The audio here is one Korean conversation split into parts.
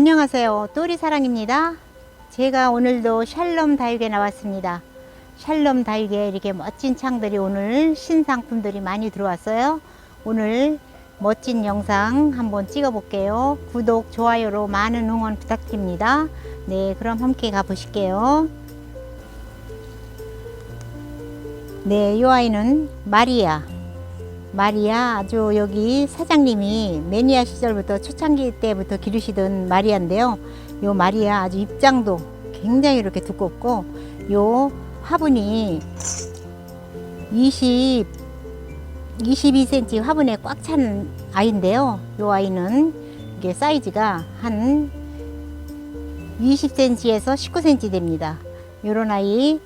안녕하세요. 또리사랑입니다. 제가 오늘도 샬롬 다육에 나왔습니다. 샬롬 다육에 이렇게 멋진 창들이 오늘 신상품들이 많이 들어왔어요. 오늘 멋진 영상 한번 찍어 볼게요. 구독, 좋아요로 많은 응원 부탁드립니다. 네, 그럼 함께 가 보실게요. 네, 이 아이는 마리아. 마리아 아주 여기 사장님이 매니아 시절부터 초창기 때부터 기르시던 마리아인데요. 요 마리아 아주 입장도 굉장히 이렇게 두껍고 요 화분이 20 22cm 화분에 꽉 찬 아이인데요. 요 아이는 이게 사이즈가 한 20cm에서 19cm 됩니다. 요런 아이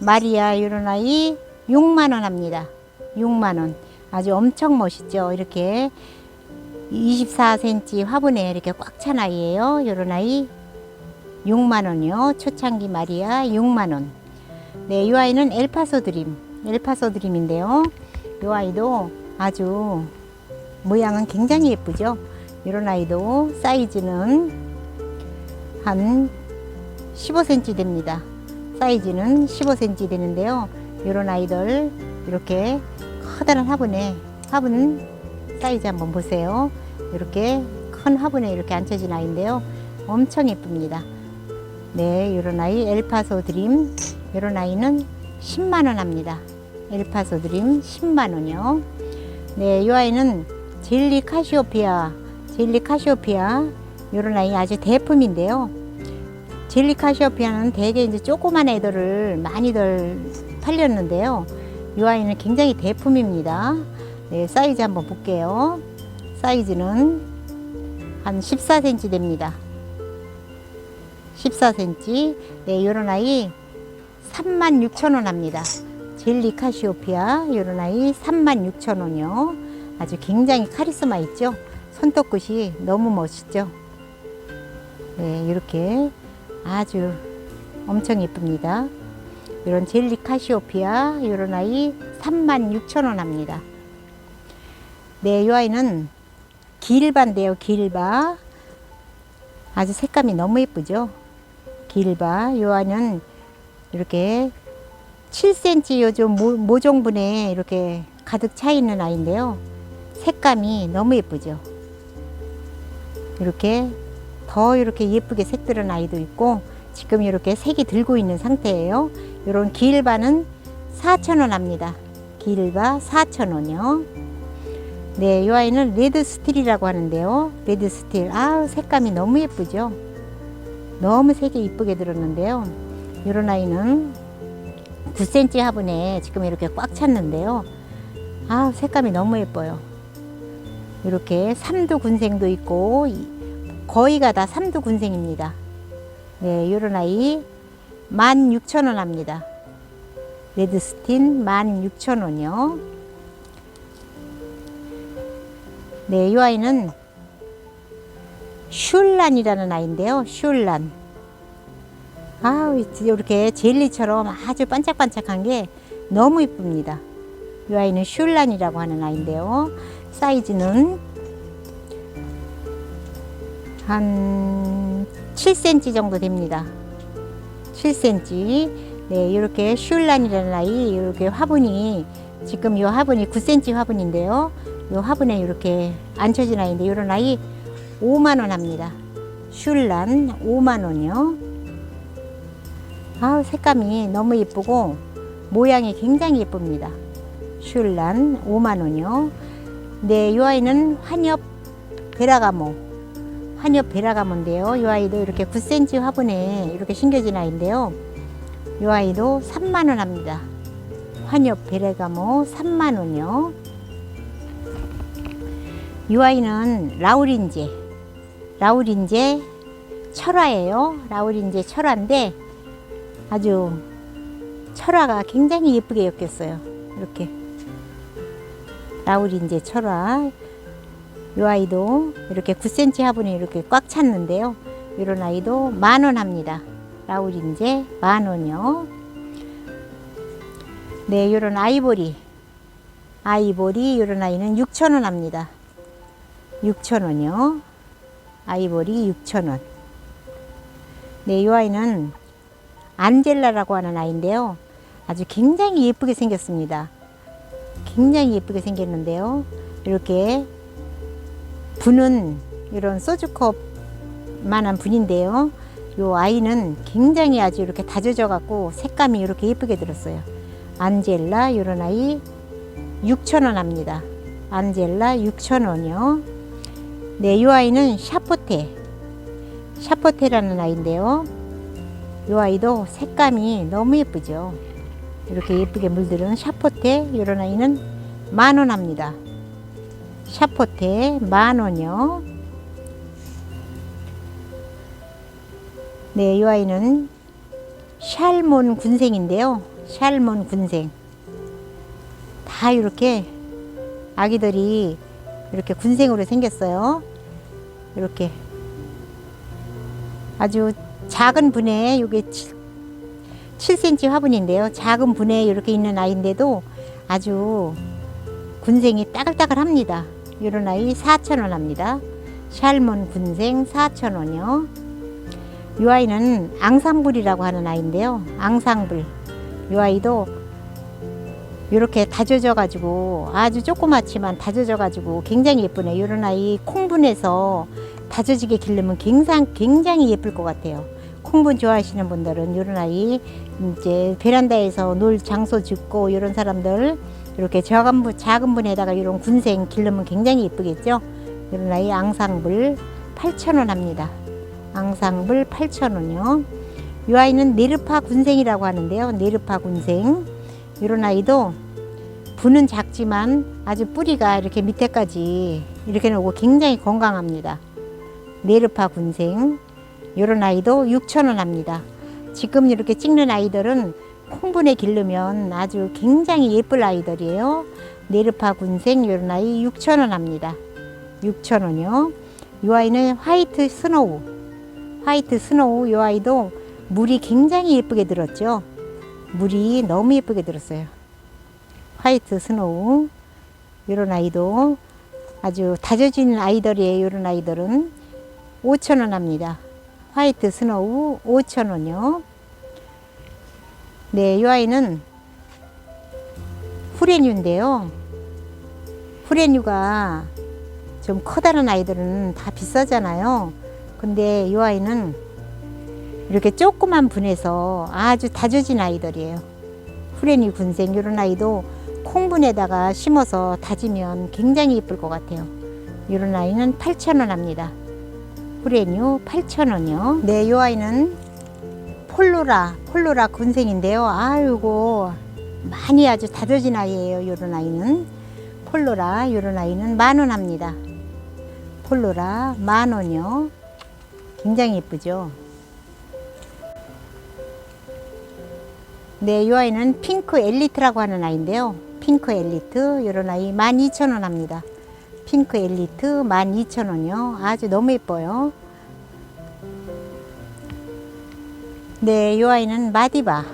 마리아 요런 아이 6만 원 합니다. 6만 원. 아주 엄청 멋있죠. 이렇게 24cm 화분에 이렇게 꽉 찬 아이예요. 요런 아이 6만 원이요. 초창기 마리아 6만 원. 네, 이 아이는 엘파소 드림. 엘파소 드림인데요. 이 아이도 아주 모양은 굉장히 예쁘죠. 이런 아이도 사이즈는 한 15cm 됩니다. 사이즈는 15cm 되는데요. 이런 아이들 이렇게 커다란 화분에 화분 사이즈 한번 보세요. 이렇게 큰 화분에 이렇게 앉혀진 아이인데요. 엄청 예쁩니다. 네, 이런 아이 엘파소 드림 이런 아이는 10만 원 합니다. 엘파소 드림 10만 원이요. 네, 이 아이는 젤리 카시오피아 젤리 카시오피아 이런 아이 아주 대품인데요. 젤리 카시오피아는 대개 이제 조그만 애들을 많이들 팔렸는데요. 이 아이는 굉장히 대품입니다. 네, 사이즈 한번 볼게요. 사이즈는 한 14cm 됩니다. 14cm. 네, 요런 아이 36,000원 합니다. 젤리 카시오피아 요런 아이 36,000원이요. 아주 굉장히 카리스마 있죠? 손톱끝이 너무 멋있죠? 네, 이렇게 아주 엄청 예쁩니다. 이런 젤리 카시오피아 이런 아이 36,000원 합니다. 네, 이 아이는 길바인데요. 길바. 아주 색감이 너무 예쁘죠. 길바. 이 아이는 이렇게 7cm 요즘 모, 모종분에 이렇게 가득 차 있는 아이인데요. 색감이 너무 예쁘죠. 이렇게 더 이렇게 예쁘게 색들은 아이도 있고 지금 이렇게 색이 들고 있는 상태예요. 이런 길바는 4,000원 합니다. 길바 4,000원이요. 네, 이 아이는 레드 스틸이라고 하는데요. 레드 스틸. 아, 색감이 너무 예쁘죠. 너무 색이 이쁘게 들었는데요. 이런 아이는 9cm 화분에 지금 이렇게 꽉 찼는데요. 아, 색감이 너무 예뻐요. 이렇게 삼두 군생도 있고 거의가 다 삼두 군생입니다. 네, 이런 아이 16,000원 합니다. 레드스틴 16,000원이요. 네, 이 아이는 슐란이라는 아이인데요. 슐란. 아, 이렇게 젤리처럼 아주 반짝반짝한 게 너무 이쁩니다. 이 아이는 슐란이라고 하는 아이인데요. 사이즈는 한 7cm 정도 됩니다. 7cm. 네, 이렇게 슐란이라는 아이, 이렇게 화분이, 지금 이 화분이 9cm 화분인데요. 이 화분에 이렇게 앉혀진 아이인데, 이런 아이 5만원 합니다. 슐란 5만원이요. 아 색감이 너무 예쁘고, 모양이 굉장히 예쁩니다. 슐란 5만원이요. 네, 이 아이는 환엽 베라가모. 환엽 베라가모인데요. 이 아이도 이렇게 9cm 화분에 이렇게 심겨진 아이인데요. 이 아이도 3만원 합니다. 환엽 베라가모 3만원이요. 이 아이는 라우린제. 라우린제 철화예요. 라우린제 철화인데 아주 철화가 굉장히 예쁘게 엮였어요. 이렇게. 라우린제 철화. 이 아이도 이렇게 9cm 화분에 이렇게 꽉 찼는데요. 이런 아이도 만 원 합니다. 라우린제 만 원이요. 네, 이런 아이보리. 아이보리 이런 아이는 6천 원 합니다. 6천 원이요. 아이보리 6,000원. 네, 이 아이는 안젤라라고 하는 아이인데요. 아주 굉장히 예쁘게 생겼습니다. 굉장히 예쁘게 생겼는데요. 이렇게 분은 이런 소주컵 만한 분인데요. 요 아이는 굉장히 아주 이렇게 다져져 갖고 색감이 이렇게 예쁘게 들었어요. 안젤라 요런 아이 6,000원 합니다. 안젤라 6,000원이요. 네, 요 아이는 샤포테. 샤포테라는 아이인데요. 요 아이도 색감이 너무 예쁘죠. 이렇게 예쁘게 물들은 샤포테 요런 아이는 만 원 합니다. 샤포테 만 원이요. 네, 이 아이는 샬몬 군생인데요. 샬몬 군생. 다 이렇게 아기들이 이렇게 군생으로 생겼어요. 이렇게 아주 작은 분에 이게 7cm 화분인데요. 작은 분에 이렇게 있는 아이인데도 아주 군생이 따글따글합니다. 이런 아이 4,000원 합니다. 샬몬 군생 4,000원이요. 이 아이는 앙상불이라고 하는 아이인데요. 앙상불. 이 아이도 이렇게 다져져 가지고 아주 조그맣지만 다져져 가지고 굉장히 예쁘네. 이런 아이 콩분해서 다져지게 기르면 굉장히 굉장히 예쁠 것 같아요. 콩분 좋아하시는 분들은 이런 아이 이제 베란다에서 놀 장소 짓고 이런 사람들 이렇게 작은 분 작은 분에다가 이런 군생 기르면 굉장히 예쁘겠죠. 이런 아이 앙상불 8,000원 합니다. 앙상불 8,000원이요. 이 아이는 네르파 군생이라고 하는데요. 네르파 군생. 이런 아이도 분은 작지만 아주 뿌리가 이렇게 밑에까지 이렇게 오고 굉장히 건강합니다. 네르파 군생. 이런 아이도 6,000원 합니다. 지금 이렇게 찍는 아이들은 콩분에 기르면 아주 굉장히 예쁠 아이들이에요. 네르파 군생 이런 아이 6,000원 합니다. 6,000원이요. 이 아이는 화이트 스노우. 화이트 스노우 이 아이도 물이 굉장히 예쁘게 들었죠. 물이 너무 예쁘게 들었어요. 화이트 스노우 이런 아이도 아주 다져진 아이들이에요. 이런 아이들은 5,000원 합니다. 화이트 스노우 5,000원이요. 네, 이 아이는 후레뉴인데요. 후레뉴가 좀 커다란 아이들은 다 비싸잖아요. 근데 이 아이는 이렇게 조그만 분에서 아주 다져진 아이들이에요. 후레뉴 군생 이런 아이도 콩분에다가 심어서 다지면 굉장히 예쁠 것 같아요. 이런 아이는 8,000원 합니다. 후레뉴 8,000원이요. 네, 이 아이는 폴로라, 폴로라 군생인데요. 아이고, 많이 아주 다져진 아이예요. 이런 아이는. 폴로라, 이런 아이는 만 원 합니다. 폴로라, 만 원이요. 굉장히 예쁘죠. 네, 이 아이는 핑크 엘리트라고 하는 아이인데요. 핑크 엘리트, 이런 아이 12,000원 합니다. 핑크 엘리트 12,000원이요. 아주 너무 예뻐요. 네, 이 아이는 마디바.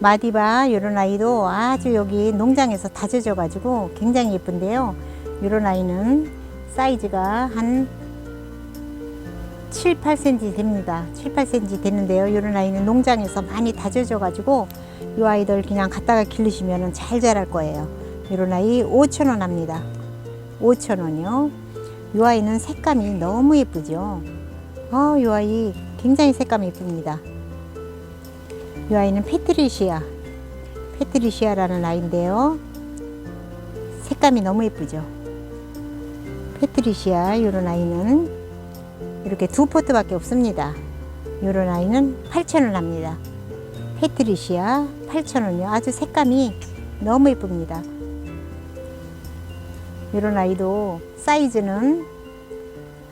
마디바 이런 아이도 아주 여기 농장에서 다져져 가지고 굉장히 예쁜데요. 이런 아이는 사이즈가 한 7, 8cm 됩니다. 7, 8cm 되는데요. 이런 아이는 농장에서 많이 다져져 가지고 이 아이들 그냥 갖다가 기르시면 잘 자랄 거예요. 이런 아이 5,000원 합니다. 5,000원이요. 이 아이는 색감이 너무 예쁘죠. 아, 이 아이 굉장히 색감이 예쁩니다. 이 아이는 페트리시아. 페트리시아라는 아이인데요. 색감이 너무 예쁘죠. 페트리시아 이런 아이는 이렇게 두 포트밖에 없습니다. 이런 아이는 8,000원 합니다. 페트리시아 8,000원이요. 아주 색감이 너무 예쁩니다. 이런 아이도 사이즈는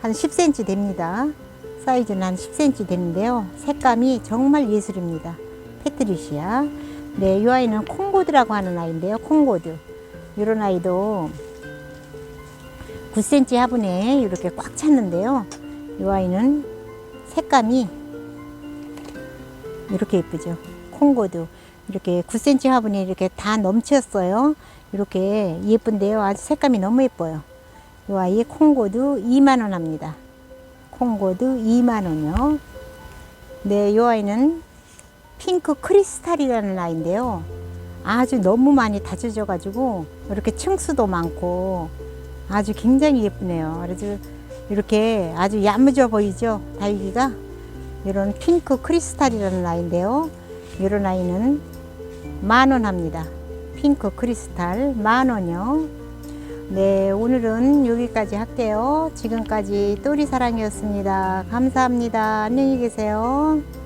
한 10cm 됩니다. 사이즈는 한 10cm 되는데요. 색감이 정말 예술입니다. 페트리시아. 네, 이 아이는 콩고드라고 하는 아이인데요. 콩고드. 이런 아이도 9cm 화분에 이렇게 꽉 찼는데요. 이 아이는 색감이 이렇게 예쁘죠. 콩고드. 이렇게 9cm 화분에 이렇게 다 넘쳤어요. 이렇게 예쁜데요. 아주 색감이 너무 예뻐요. 이 아이 콩고드 2만원 합니다. 콩고드 2만 원이요. 네, 이 아이는 핑크 크리스탈이라는 아이인데요. 아주 너무 많이 다져져 가지고 이렇게 층수도 많고 아주 굉장히 예쁘네요. 그래서 이렇게 아주 야무져 보이죠? 달기가 이런 핑크 크리스탈이라는 아이인데요. 이런 아이는 만원 합니다. 핑크 크리스탈 만 원이요. 네, 오늘은 여기까지 할게요. 지금까지 또리 사랑이었습니다. 감사합니다. 안녕히 계세요.